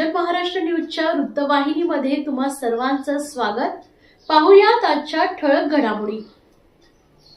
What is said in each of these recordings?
जग महाराष्ट्र न्यूजच्या वृत्तवाहिनीमध्ये तुम्हा सर्वांचं स्वागत. पाहुयात आजच्या ठळक घडामोडी.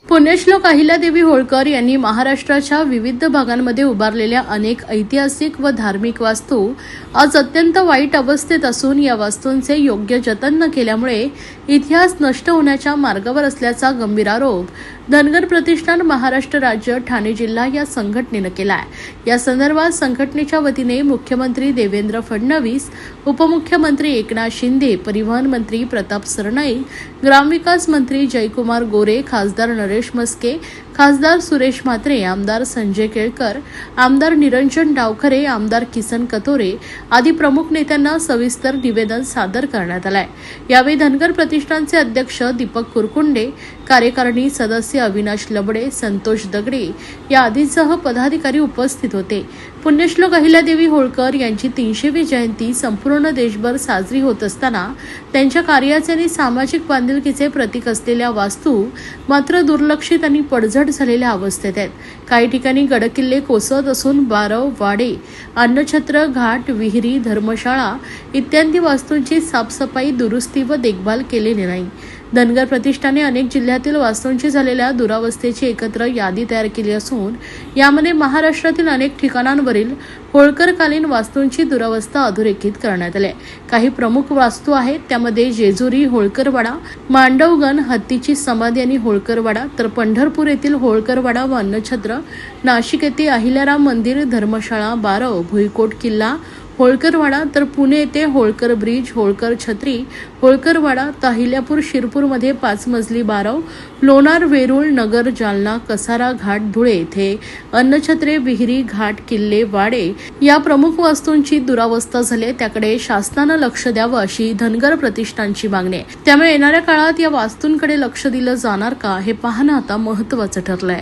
पुण्यश्लोक अहिल्यादेवी होळकर यांनी महाराष्ट्राच्या विविध भागांमध्ये उभारलेल्या अनेक ऐतिहासिक व धार्मिक वास्तू आज अत्यंत वाईट अवस्थेत असून या वास्तूंचे योग्य जतन न केल्यामुळे इतिहास नष्ट होण्याच्या मार्गावर असल्याचा गंभीर आरोप धनगर प्रतिष्ठान महाराष्ट्र राज्य ठाणे जिल्हा या संघटनेनं केला आहे या संदर्भात संघटनेच्या वतीने मुख्यमंत्री देवेंद्र फडणवीस उपमुख्यमंत्री एकनाथ शिंदे परिवहन मंत्री प्रताप सरनाईक ग्रामविकास मंत्री जयकुमार गोरे खासदार नरेश मस्के खासदार सुरेश म्हात्रे आमदार संजय केळकर आमदार निरंजन डावखरे आमदार किसन कतोरे आदी प्रमुख नेत्यांना सविस्तर निवेदन सादर करण्यात आलंय. यावेळी धनगर प्रतिष्ठानचे अध्यक्ष दीपक कुरकुंडे कार्यकारिणी सदस्य अविनाश लबडे संतोष दगडे या आदींसह पदाधिकारी उपस्थित होते. पुण्यश्लोक अहिल्यादेवी होळकर यांची तीनशेवी जयंती संपूर्ण देशभर साजरी होत असताना त्यांच्या कार्याचे आणि सामाजिक बांधिलकीचे प्रतीक असलेल्या वास्तू मात्र दुर्लक्षित आणि पडझड झालेल्या अवस्थेत आहेत. काही ठिकाणी गडकिल्ले कोसळत असून बारव वाडे अन्नछत्र घाट विहिरी धर्मशाळा इत्यादी वास्तूंची साफसफाई दुरुस्ती व देखभाल केलेली नाही. धनगर प्रतिष्ठाने अनेक जिल्ह्यातील वास्तूंची झालेल्या दुरावस्थेची एकत्र यादी तयार केली असून यामध्ये महाराष्ट्रातील अनेक ठिकाणांवरील होळकरकालीन वास्तूंची दुरावस्था अधोरेखित करण्यात आली आहे. काही प्रमुख वास्तू आहेत त्यामध्ये जेजुरी होळकरवाडा मांडवगण हत्तीची समाधी आणि होळकरवाडा तर पंढरपूर येथील होळकरवाडा व अन्नछत्र नाशिक येथे अहिल्याराम मंदिर धर्मशाळा बारव भुईकोट किल्ला होळकरवाडा तर पुणे येथे होळकर ब्रिज होळकर छत्री होळकरवाडा ताहिल्यापूर शिरपूरमध्ये पाच मजली बारव लोणार वेरूळ नगर जालना कसारा घाट धुळे येथे अन्नछत्रे विहिरी घाट किल्ले वाडे या प्रमुख वास्तूंची दुरावस्था झाली. त्याकडे शासनानं लक्ष द्यावं अशी धनगर प्रतिष्ठानची मागणी आहे. त्यामुळे येणाऱ्या काळात या वास्तूंकडे लक्ष दिलं जाणार का हे पाहणं आता महत्वाचं ठरलंय.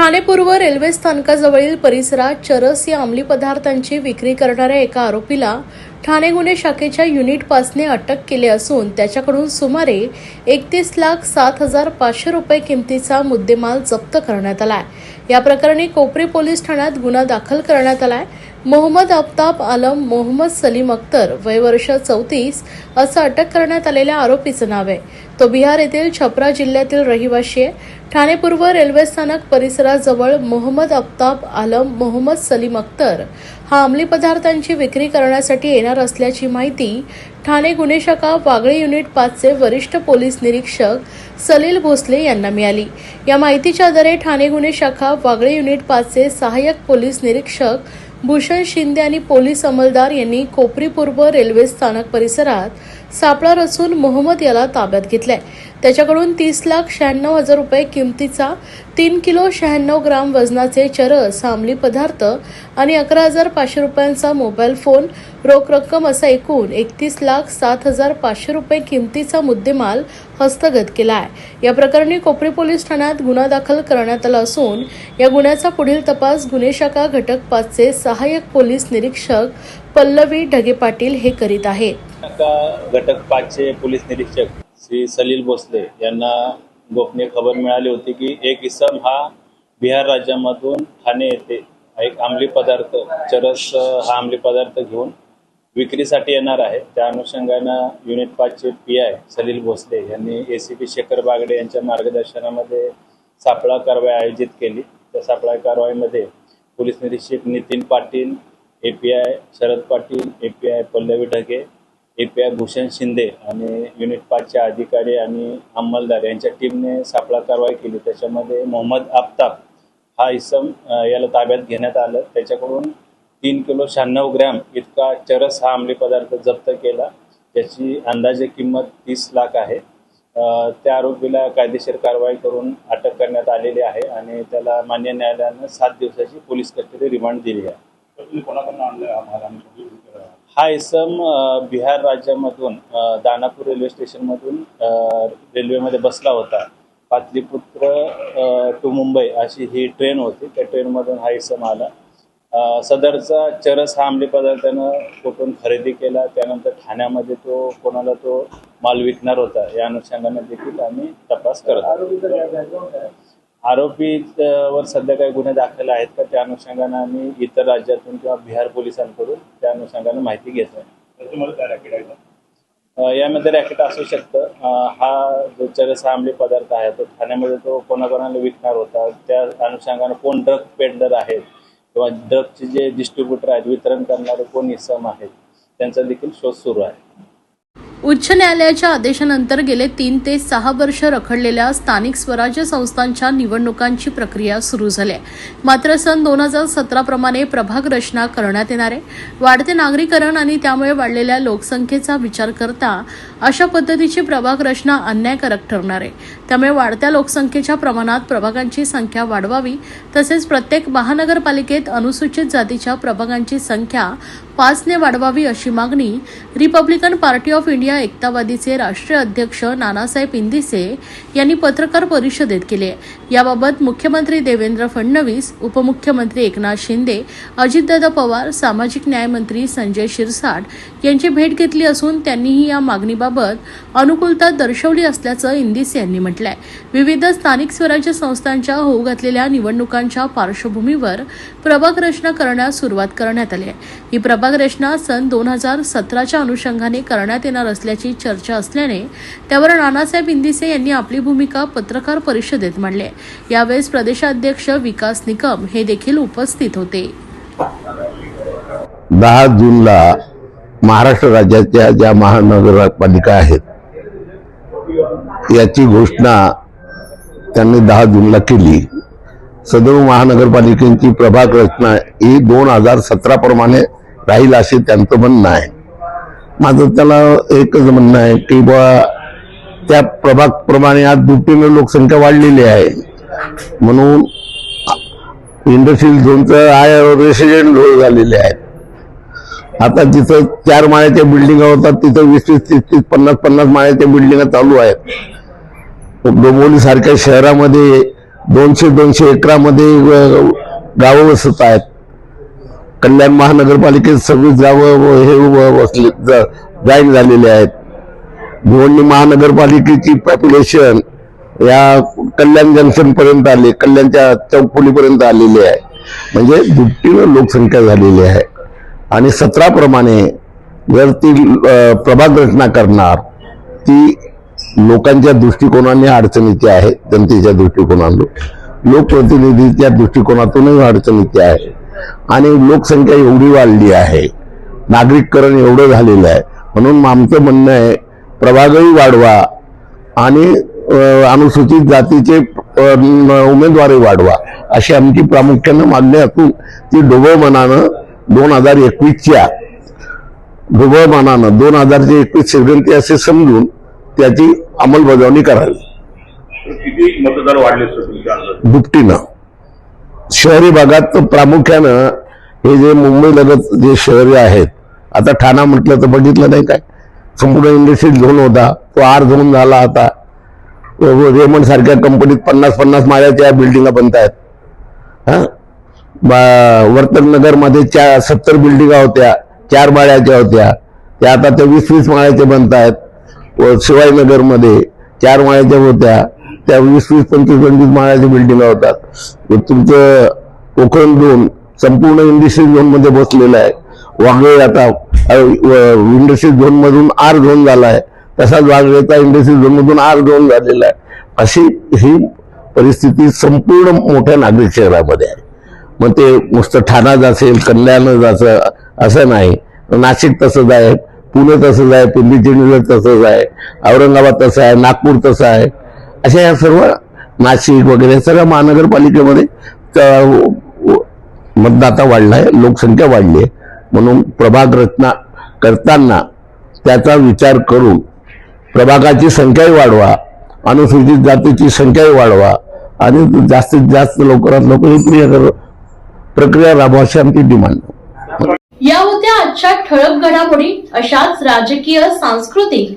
ठाणे पूर्व रेल्वे स्थानकाजवळील परिसरात चरस या अंमली पदार्थांची विक्री करणाऱ्या एका आरोपीला ठाणे गुन्हे शाखेच्या युनिट पासने अटक केले असून त्याच्याकडून सुमारे एकतीस लाख सात हजार पाचशे रुपये किमतीचा मुद्देमाल जप्त करण्यात आलाय. या प्रकरणी कोपरी पोलीस ठाण्यात गुन्हा दाखल करण्यात आलाय. मोहम्मद अफ्ताब आलम मोहम्मद सलीम अख्तर वय वर्ष चौतीस असं अटक करण्यात आलेल्या आरोपीचं नाव आहे. तो बिहार येथील छपरा जिल्ह्यातील रहिवाशी आहे. ठाणे पूर्व रेल्वे स्थानक परिसराजवळ मोहम्मद अफ्ताब आलम मोहम्मद सलीम अख्तर हा अंमली पदार्थांची विक्री करण्यासाठी येणार असल्याची माहिती ठाणे गुन्हे शाखा वागळे युनिट पाचचे वरिष्ठ पोलीस निरीक्षक सलील भोसले यांना मिळाली. या माहितीच्या आधारे ठाणे गुन्हे शाखा वागळे युनिट पाचचे सहाय्यक पोलीस निरीक्षक भूषण शिंदे आणि पोलीस अंमलदार यांनी कोपरी पूर्व रेल्वे स्थानक परिसरात सापळा रचून मोहम्मद याला ताब्यात घेतलाय. त्याच्याकडून तीस लाख शहाण्णव हजार रुपये किमतीचा तीन किलो शहाण्णव ग्राम वजनाचे चरस हा अंमली पदार्थ आणि अकरा हजार पाचशे रुपयांचा मोबाईल फोन रोख रक्कम असा एकूण एकतीस लाख सात हजार पाचशे रुपये किमतीचा मुद्देमाल हस्तगत केला आहे या प्रकरणी कोपरी पोलीस ठाण्यात गुन्हा दाखल करण्यात आला असून या गुन्ह्याचा पुढील तपास गुन्हे शाखा घटक पाचचे सहाय्यक पोलीस निरीक्षक पल्लवी ढगे पाटील हे करीत आहेत. घटक पाचचे पोलीस निरीक्षक श्री सलील भोसले यांना गोपनीय खबर मिळाली होती की एक इसम हा बिहार राज्यामधून ठाणे येथे एक अंमली पदार्थ चरस हा अंमली पदार्थ घेऊन विक्रीसाठी येणार आहे. त्या अनुषंगानं युनिट पाचचे पी आय सलील भोसले यांनी A C P Shekhar Bagde यांच्या मार्गदर्शनामध्ये सापळा कारवाई आयोजित केली. त्या सापळा कारवाईमध्ये पोलीस निरीक्षक Nitin Patil A P I Sharad Patil A P I Pallavi Dhage A P I Bhushan Shinde आणि युनिट पाचचे अधिकारी आणि अंमलदार यांच्या टीमने सापळा कारवाई केली. त्याच्यामध्ये मोहम्मद आफताब हा इसम याला ताब्यात घेण्यात आलं. त्याच्याकडून तीन किलो शहाण्णव ग्रॅम इतका चरस हा अंमली पदार्थ जप्त केला. त्याची अंदाजे किंमत तीस लाख आहे. त्या आरोपीला कायदेशीर कारवाई करून अटक करण्यात आलेली आहे आणि त्याला मान्य न्यायालयानं सात दिवसाची पोलीस कस्टडी रिमांड दिली आहे. हा इसम बिहार राज्यामधून दानापूर रेल्वे स्टेशनमधून रेल्वेमध्ये बसला होता. पाटलीपुत्र टू मुंबई अशी ही ट्रेन होती. त्या ट्रेनमधून हा इसम आला. सदरचा चरस हा अंमली पदार्थानं कुठून खरेदी केला त्यानंतर ठाण्यामध्ये तो कोणाला तो माल विकणार होता या अनुषंगाने देखील आम्ही तपास करत आरोपी वर सध्या काही गुन्हे दाखल आहेत का त्या अनुषंगानं आम्ही इतर राज्यातून किंवा बिहार पोलिसांकडून त्या अनुषंगानं माहिती घेत आहे. यामध्ये रॅकेट असू शकतं. हा जो चरस अंमली पदार्थ आहे तो ठाण्यामध्ये तो कोणाकोणाला विकणार होता त्या अनुषंगानं कोण ड्रग पेडलर आहेत किंवा ड्रगचे जे डिस्ट्रीब्युटर आहेत वितरण करणारे कोण इसम आहेत त्यांचा देखील शोध सुरू आहे. उच्च न्यायालयाच्या आदेशानंतर गेले तीन ते सहा वर्ष रखडलेल्या स्थानिक स्वराज्य संस्थांच्या निवडणुकांची प्रक्रिया सुरू झाली आहे. मात्र सन दोन हजार सतराप्रमाणे प्रभाग रचना करण्यात येणार आहे. वाढते नागरीकरण आणि त्यामुळे वाढलेल्या लोकसंख्येचा विचार करता अशा पद्धतीची प्रभाग रचना अन्यायकारक ठरणार आहे. त्यामुळे वाढत्या लोकसंख्येच्या प्रमाणात प्रभागांची संख्या वाढवावी तसेच प्रत्येक महानगरपालिकेत अनुसूचित जातीच्या प्रभागांची संख्या पाचने वाढवावी अशी मागणी रिपब्लिकन पार्टी ऑफ इंडिया एकतावादीचे राष्ट्रीय अध्यक्ष नानासाहेब इंदिसे यांनी पत्रकार परिषदेत केले. याबाबत मुख्यमंत्री देवेंद्र फडणवीस उपमुख्यमंत्री एकनाथ शिंदे अजितदादा पवार सामाजिक न्यायमंत्री संजय शिरसाट यांची भेट घेतली असून त्यांनीही या मागणीबाबत अनुकूलता दर्शवली असल्याचं इंदिसे यांनी म्हटलंय. विविध स्थानिक स्वराज्य संस्थांच्या होऊ घातलेल्या निवडणुकांच्या पार्श्वभूमीवर प्रभाग रचना करण्यास सुरुवात करण्यात आली आहे. ही प्रभाग रचना सन दोन हजार सतराच्या अनुषंगाने करण्यात येणार असते असल्याची चर्चा असल्याने त्यावर नानासाहेब इंदिसे यांनी आपली भूमिका पत्रकार परिषदेत मांडली. आहे यावेळेस प्रदेशाध्यक्ष विकास निकम हे देखील उपस्थित होते. दहा जूनला महाराष्ट्र राज्याच्या ज्या महानगरपालिका आहेत याची घोषणा त्यांनी दहा जूनला केली. सदर महानगरपालिकेची प्रभाग रचना ही दोन हजार सतरा प्रमाणे राहील असे त्यांचं म्हणणं आहे. माझं त्याला एकच म्हणणं आहे की बा त्या प्रभाग प्रमाणे आज दुपटीने लोकसंख्या वाढलेली आहे. म्हणून इंडस्ट्रियल झोनचं आय रेसिडेंट झोन झालेले आहेत. आता जिथं चार माळ्याच्या बिल्डिंगा होतात तिथं वीस वीस तीस तीस पन्नास पन्नास माळ्याच्या बिल्डिंगा चालू आहेत. डोंबोली सारख्या शहरामध्ये दोनशे दोनशे एकरामध्ये गावं वसत आहेत. कल्याण महानगरपालिकेत सव्वीस गावं व- हे वसले जॉईन झालेले आहेत. भिवंडी महानगरपालिकेची पॉप्युलेशन या कल्याण जंक्शन पर्यंत आले कल्याणच्या चौपुलीपर्यंत आलेली आहे. म्हणजे दुपटीनं लोकसंख्या झालेली आहे. आणि सत्राप्रमाणे जर ती प्रभाग रचना करणार ती लोकांच्या दृष्टिकोनाने अडचणीची आहे जनतेच्या दृष्टिकोनातून. लोकप्रतिनिधीच्या दृष्टिकोनातूनही अडचणीची आहे. आणि लोकसंख्या एवढी वाढली आहे. नागरिककरण एवढं झालेलं आहे. म्हणून आमचं म्हणणं आहे प्रभागही वाढवा आणि अनुसूचित जातीचे उमेदवारही वाढवा. अशी आमची प्रामुख्यानं मागणी असून ती ढोबळ मनानं दोन हजार एकवीसच्या ढोबळ मनानं दोन हजारचे एकवीस शेवटी असे समजून त्याची अंमलबजावणी करावी. किती मतदार वाढले दुपटीनं. शहरी भागात तर प्रामुख्यानं हे जे मुंबईलगत जे शहरी आहेत आता ठाणा म्हटलं तर बघितलं नाही काय? संपूर्ण इंडस्ट्रीज झोन होता तो आर झोन झाला आता. रेमंड सारख्या कंपनीत पन्नास पन्नास माळ्याच्या बिल्डिंगा बनत आहेत. हा? वर्तन नगरमध्ये चार सत्तर बिल्डिंगा होत्या चार माळ्याच्या होत्या. त्या आता त्या वीस वीस माळ्याच्या बनत आहेत. व शिवाजीनगरमध्ये चार माळ्याच्या होत्या. त्या वीस वीस पंचवीस पंचवीस माळ्याच्या बिल्डिंगा होतात. तुमचं कोकण झोन संपूर्ण इंडस्ट्री झोनमध्ये बसलेलं आहे. वागळे आता इंडस्ट्री झोन मधून आर झोन झाला आहे तसाच वागळेचा इंडस्ट्री झोन मधून आर झोन झालेला आहे. अशी ही परिस्थिती संपूर्ण मोठ्या नागरिक शहरामध्ये आहे. मग ते नुसतं ठाणाच असेल कल्याणच असं असं नाही. नाशिक तसंच आहे पुणे तसंच आहे पिंपरी चिंचवड तसंच आहे औरंगाबाद तसं आहे नागपूर तसं आहे. अशा या सर्व नाशिक वगैरे सगळ्या महानगरपालिकेमध्ये मतदाता वाढला आहे लोकसंख्या वाढली आहे म्हणून प्रभाग रचना करताना त्याचा विचार करून प्रभागाची संख्याही वाढवा अनुसूचित जातीची संख्याही वाढवा आणि जास्तीत जास्त लवकरात लवकर ही क्रिया प्रक्रिया राबवा अशी आमची डिमांड. या होत्या आजच्या ठळक घडामोडी अशाच राजकीय सांस्कृतिक